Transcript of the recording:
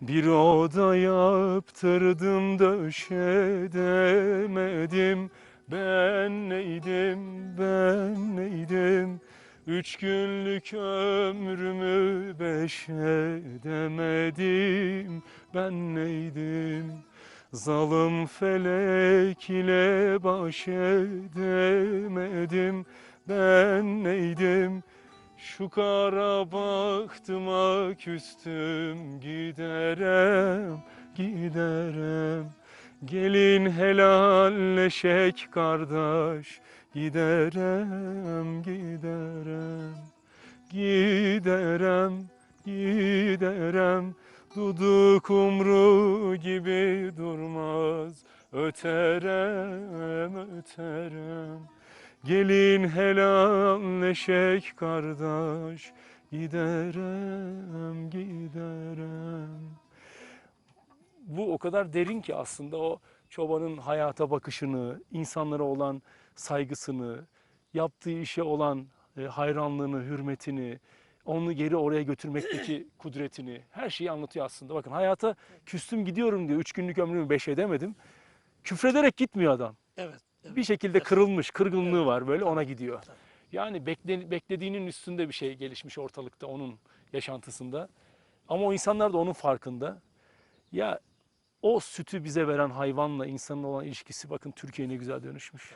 Bir oda yaptırdım döşedemedim Ben neydim ben neydim? Üç günlük ömrümü beş edemedim Ben neydim? Zalim felek ile baş edemedim. Ben neydim şu kara baktıma küstüm giderem giderem. Gelin helalleşek kardeş giderem giderem. Giderem giderem. Dudu kumru gibi durmaz Öterem öterem. Gelin helalleşek kardeş Giderem giderem Bu o kadar derin ki aslında o çobanın hayata bakışını, insanlara olan saygısını, yaptığı işe olan e, hayranlığını, hürmetini, onu geri oraya götürmekteki kudretini, her şeyi anlatıyor aslında. Bakın hayata küstüm gidiyorum diyor. Üç günlük ömrümü beş edemedim. Küfrederek gitmiyor adam. Evet. evet. Bir şekilde kırılmış, kırgınlığı Evet. var böyle ona gidiyor. Tabii. Yani bekle- beklediğinin üstünde bir şey gelişmiş ortalıkta onun yaşantısında. Ama o insanlar da onun farkında. Ya o sütü bize veren hayvanla insanın olan ilişkisi bakın Türkiye ne güzel dönüşmüş.